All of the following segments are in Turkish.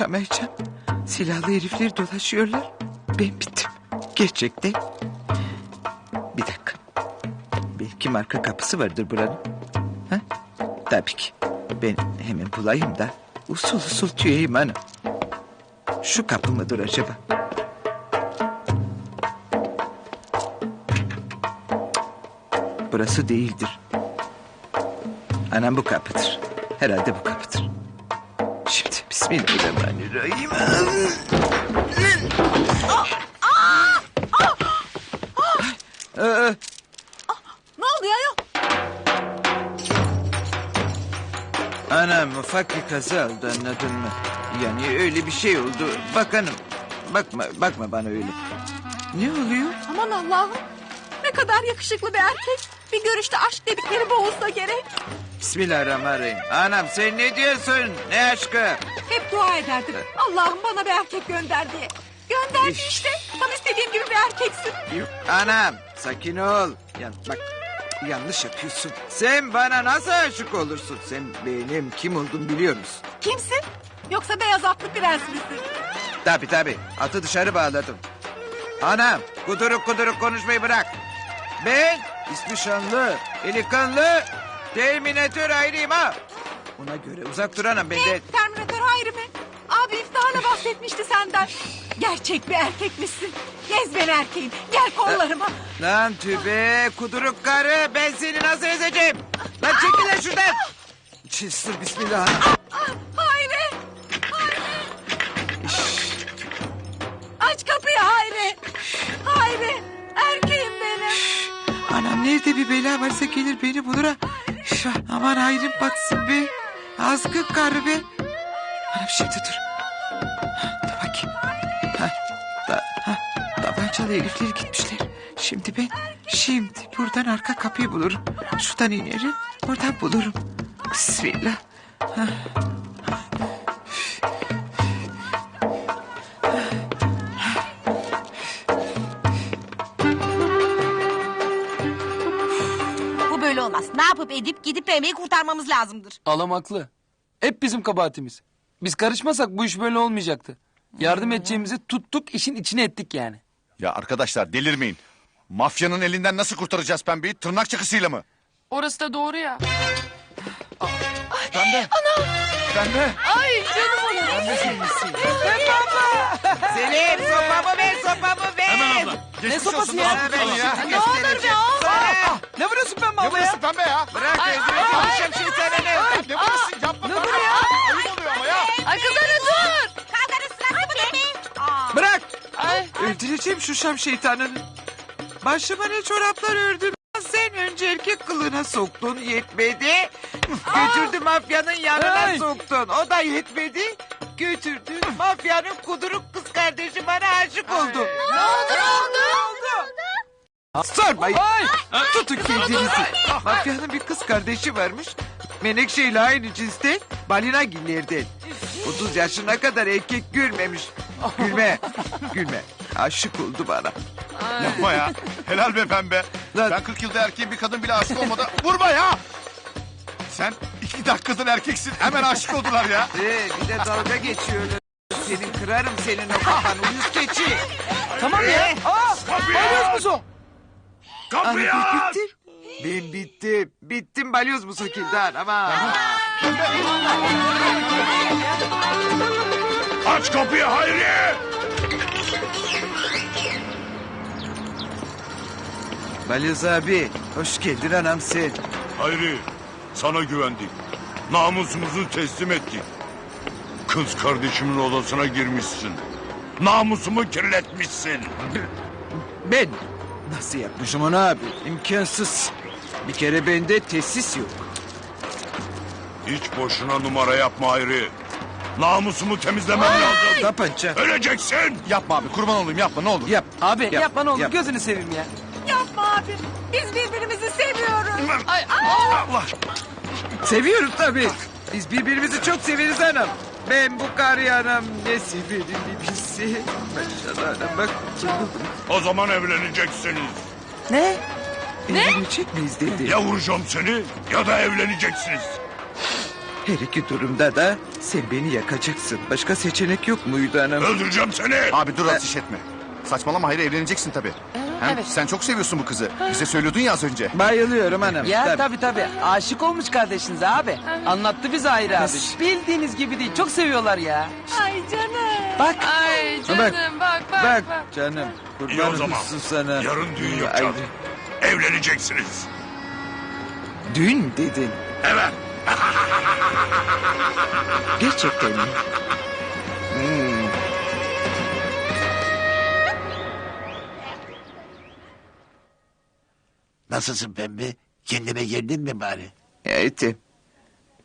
kaçamayacağım. Silahlı herifler dolaşıyorlar. Ben bittim. Gerçekten. Bir dakika. Belki marka kapısı vardır buranın. Ha? Tabii ki. Ben hemen bulayım da usul usul tüyeyim hanım. Şu kapı mıdır acaba? Burası değildir. Anam bu kapıdır. Herhalde bu kapıdır. Bismillahirrahmanirrahim. Aa, Ne oluyor ya? Anam ufak bir kaza oldu anladın mı? Yani öyle bir şey oldu. Bak hanım bakma bakma bana öyle. Ne oluyor? Aman Allah'ım. Ne kadar yakışıklı bir erkek. Bir görüşte aşk dedikleri boğulsa gerek. Bismillahirrahmanirrahim. Anam sen ne diyorsun? Ne aşkı? Hep dua ederdim. Allah'ım bana bir erkek gönder diye. Gönderdi İş. işte. Tam istediğim gibi bir erkeksin. Anam sakin ol. Yan, bak yanlış yapıyorsun. Sen bana nasıl aşık olursun? Sen benim kim olduğumu biliyor musun? Kimsin? Yoksa beyaz atlı prens misin? Tabi tabi atı dışarı bağladım. Anam kuduruk kuduruk konuşmayı bırak. Ben ismi şanlı, delikanlı, terminatör ayrıyım ha. Ona göre uzak dur anam Ne? benden. Terminatör Hayri mi? Abi iftiharla bahsetmişti senden. Gerçek bir erkekmişsin. Gez beni erkeğim. Gel kollarıma. Lan tübe kuduruk karı ben seni nasıl ezeceğim? Lan çekil lan şuradan. Çılsır bismillah. Hayri. Hayri. Aç kapıyı Hayri. Hayri. Erkeğim benim. Anam nerede bir bela varsa gelir beni bulur ha. Üf, aman hayrım batsın be. Azgın karı be. Şimdi dur. Ha, Dur bakayım. Ha, da, ha, tabancalı herifler gitmişler. Şimdi ben şimdi buradan arka kapıyı bulurum. Şuradan inerim oradan bulurum. Bismillah. Ha. Bu böyle olmaz. Ne yapıp edip gidip Emre'yi kurtarmamız lazımdır. Alam haklı. Hep bizim kabahatimiz. Biz karışmasak bu iş böyle olmayacaktı. Yardım edeceğimizi tuttuk işin içine ettik yani. Ya arkadaşlar delirmeyin. Mafyanın elinden nasıl kurtaracağız pembeyi? Tırnak çakısıyla mı? Orası da doğru ya. Pembe. Ana. Pembe. Selim sopamı ver sopamı ver. Hemen abla. Geçmiş sopası olsun. ya? Ne olur be oğlum. Ne vuruyorsun ben Ne burası pembe ya? Bırak gözünü konuşacağım şimdi seninle. Ne Öldüreceğim şu şam şeytanını. Başıma ne çoraplar ördüm. Sen önce erkek kılığına soktun yetmedi. Götürdü mafyanın yanına Ay. soktun. O da yetmedi. Götürdü mafyanın kuduruk kız kardeşi bana aşık oldu. Ne oldu ne oldu? Sormayın. Ay! Tutun kendinizi. Mafyanın bir kız kardeşi varmış. Menekşe ile aynı cinsten balina gillerden. 30 yaşına kadar erkek görmemiş. Gülme, gülme. Aşık oldu bana. Yapma ya. Helal be pembe. Lan- Ben 40 yılda erkeğin bir kadın bile aşık olmadı. Vurma ya. Sen iki dakikadır erkeksin. Hemen aşık oldular ya. Ee, bir de dalga geçiyorlar. Senin kırarım senin o kafanı uyuz keçi. Tamam ya. Ee? Aa! Balyoz musun? Ah, ben bittim. Ben bittim. Bittim balyoz mu sokildan ama. Aç kapıyı Hayri. Balyoz abi hoş geldin anam sen. Hayri, sana güvendik. Namusumuzu teslim ettik. Kız kardeşimin odasına girmişsin. Namusumu kirletmişsin. Ben nasıl yapmışım onu abi? İmkansız. Bir kere bende tesis yok. Hiç boşuna numara yapma Hayri. Namusumu temizlemem lazım. Tapanca. Öleceksin. Yapma abi kurban olayım yapma ne olur. Yap. Abi Yap, yapma ne olur yap. gözünü seveyim ya. Abi. Biz birbirimizi seviyoruz. Ay, Allah. Seviyorum tabii. Biz birbirimizi çok severiz anam. Ben bu karı anam ne severim bir bilse. Maşallah bak. O zaman evleneceksiniz. Ne? Evlenecek miyiz dedi. Ya vuracağım seni ya da evleneceksiniz. Her iki durumda da sen beni yakacaksın. Başka seçenek yok muydu hanım? Öldüreceğim seni. Abi dur ateş etme. Saçmalama Hayri evleneceksin tabii. Hem evet. sen çok seviyorsun bu kızı. Bize söylüyordun ya az önce. Bayılıyorum hanım. Ya Tabii. tabii tabii. Aşık olmuş kardeşinize abi. Anlattı bize Hayri abi. Bildiğiniz gibi değil. Çok seviyorlar ya. Ay canım. Bak. Ay canım bak bak bak. Bak canım. İyi Kurban o zaman. olsun sana. Yarın düğün Ay, yapacağız. Evleneceksiniz. Düğün mü dedin? Evet. Gerçekten mi? Nasılsın pembe? Kendine geldin mi bari? Evet.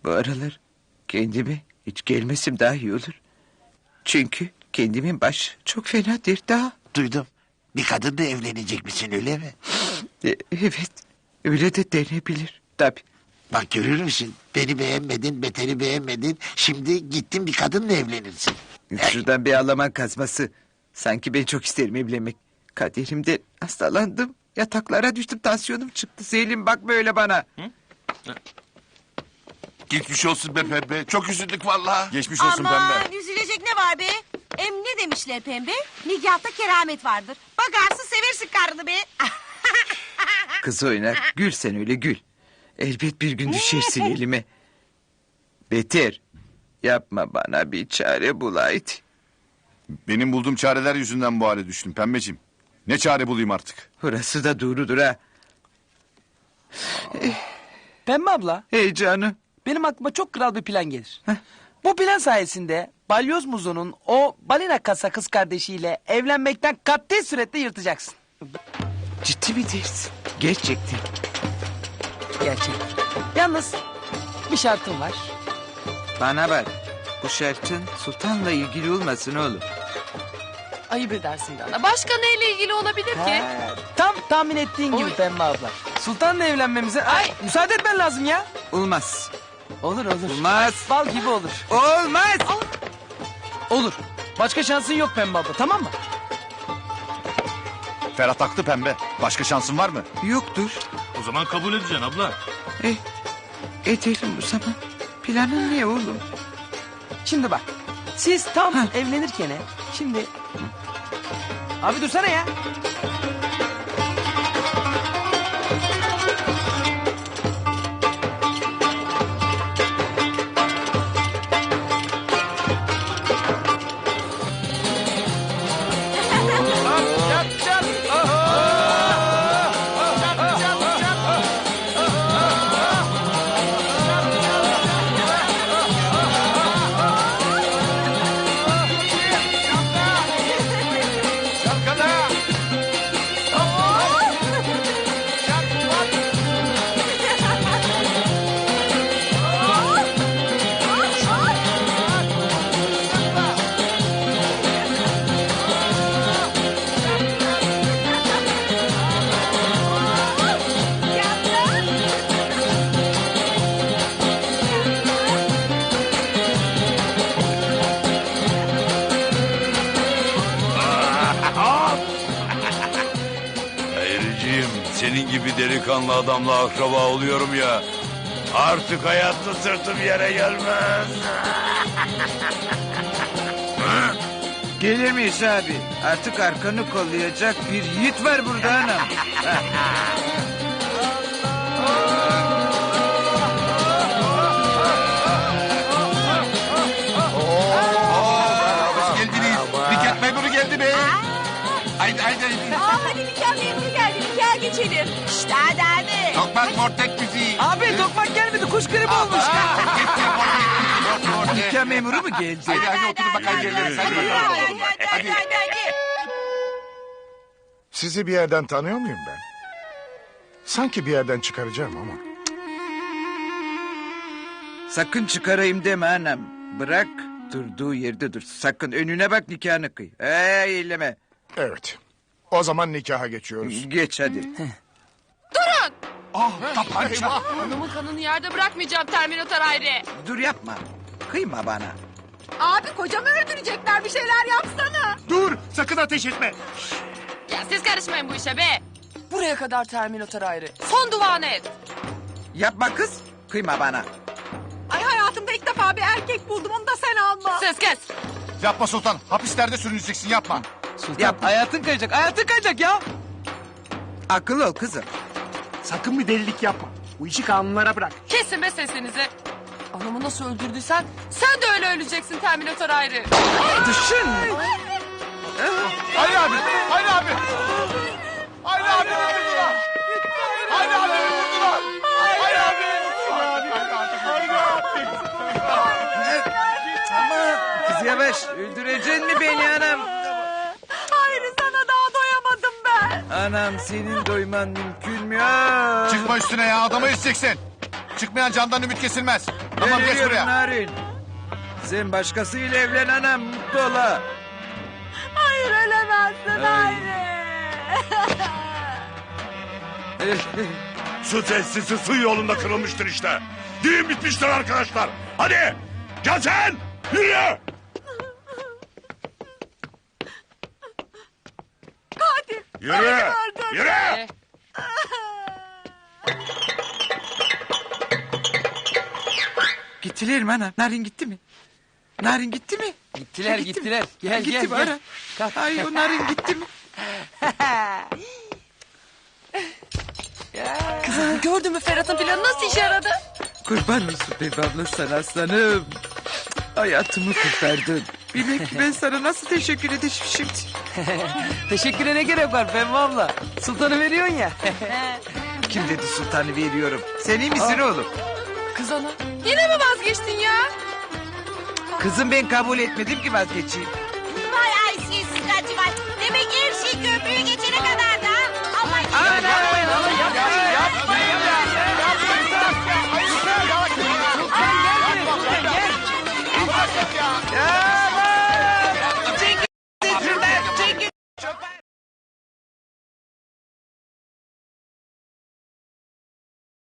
Bu aralar kendime hiç gelmesim daha iyi olur. Çünkü kendimin baş çok fenadır daha. Duydum. Bir kadınla evlenecek misin öyle mi? E, evet. Öyle de denebilir. Tabii. Bak görür müsün? Beni beğenmedin, beteri beğenmedin. Şimdi gittin bir kadınla evlenirsin. Şuradan bir Alman kazması. Sanki ben çok isterim evlenmek. Kaderimde hastalandım. Yataklara düştüm tansiyonum çıktı. Selim bak böyle bana. Geçmiş olsun be pembe. Çok üzüldük vallahi. Geçmiş olsun Aman pembe. üzülecek ne var be? Em ne demişler pembe? Nikahta keramet vardır. Bakarsın seversin karını be. Kız oynar. Gül sen öyle gül. Elbet bir gün düşersin elime. Beter. Yapma bana bir çare bulaydı. Benim bulduğum çareler yüzünden bu hale düştüm pembeciğim. Ne çare bulayım artık? Orası da doğrudur ha. Pembe abla. Hey canım. Benim aklıma çok kral bir plan gelir. Bu plan sayesinde Balyoz Muzo'nun o balina kasa kız kardeşiyle evlenmekten katli surette yırtacaksın. Ciddi mi dersin? Gerçekten. Gerçek. Yalnız bir şartım var. Bana bak. Bu şartın sultanla ilgili olmasın oğlum. Ayıp edersin Dana. Başka neyle ilgili olabilir ki? He, tam tahmin ettiğin gibi Oy. Pembe abla. Sultanla evlenmemize ay, müsaade etmen lazım ya. Olmaz. Olur olur. Olmaz. Bal gibi olur. Olmaz. Olur. Başka şansın yok Pembe abla tamam mı? Ferhat haklı pembe. Başka şansın var mı? Yoktur. O zaman kabul edeceksin abla. Eh, edelim o zaman. Planın ne oğlum? Şimdi bak. Siz tam evlenirken şimdi... Abi dursana ya. Delikanlı adamla akraba oluyorum ya. Artık hayatta sırtım yere gelmez. Gelir miyiz abi? Artık arkanı kollayacak bir yiğit var burada hanım. Aa, hadi nikah memuru geldi. Nikah geçelim. İşte hadi hadi. Tokmak mortek müziği. Abi dokmak gelmedi kuş gribi olmuş. Nikah memuru mu geldi? Haydi haydi oturun bakalım yerlerinize. Hadi Hadi bakalım. hadi hadi hadi hadi. Sizi bir yerden tanıyor muyum ben? Sanki bir yerden çıkaracağım ama. Sakın çıkarayım deme anam. Bırak durduğu yerde dur. Sakın önüne bak nikahını kıy. Hey eyleme. Evet. O zaman nikaha geçiyoruz. Geç hadi. Hanımın kanını yerde bırakmayacağım Terminator Hayri. Dur yapma. Kıyma bana. Abi kocamı öldürecekler bir şeyler yapsana. Dur! Sakın ateş etme! Ya siz karışmayın bu işe be. Buraya kadar Terminator Hayri. Son duanı et. Yapma kız. Kıyma bana. Ay hayatımda ilk abi erkek buldum onu da sen alma. Ses kes. Yapma Sultan. Hapislerde sürüneceksin yapma. Sultan Yap. hayatın kayacak hayatın kayacak ya. Akıl ol kızım. Sakın bir delilik yapma. Bu işi kanunlara bırak. Kesin be sesinizi. Anamı nasıl öldürdüysen sen de öyle öleceksin Terminator ayrı. Düşün. Hayır abi. Hayır abi. Hayır abi. Hayır abi vurdular. Hayır abi. Hayır abi. Tamam. Kız yavaş. Öldüreceksin mi beni anam? Anam senin doyman mümkün mü? Aa! Çıkma üstüne ya adamı ezeceksin. Çıkmayan candan ümit kesilmez. Tamam geç buraya. Narin. Sen başkasıyla evlen anam. Mutlu ol ha. Hayır ölemezsin hayır. Su tesisi su yolunda kırılmıştır işte. Düğün bitmiştir arkadaşlar. Hadi gel sen yürü. Yürü. Yürü. Eh, Gittiler mi anam? Narin gitti mi? Narin gitti mi? Gittiler gitti mi? gittiler. Gel gitti gel mi gel. ana? Kalk. Ay o narin gitti mi? Kızım gördün mü Ferhat'ın planı nasıl işe yaradı? Kurban olsun be abla sana aslanım. Hayatımı kurtardın. Bilmek ki ben sana nasıl teşekkür edeceğim şimdi. Teşekküre ne gerek var Pembe abla? Sultanı veriyorsun ya. Kim dedi sultanı veriyorum? Sen iyi misin oğlum? Kız ana yine mi vazgeçtin ya? Kızım ben kabul etmedim ki vazgeçeyim.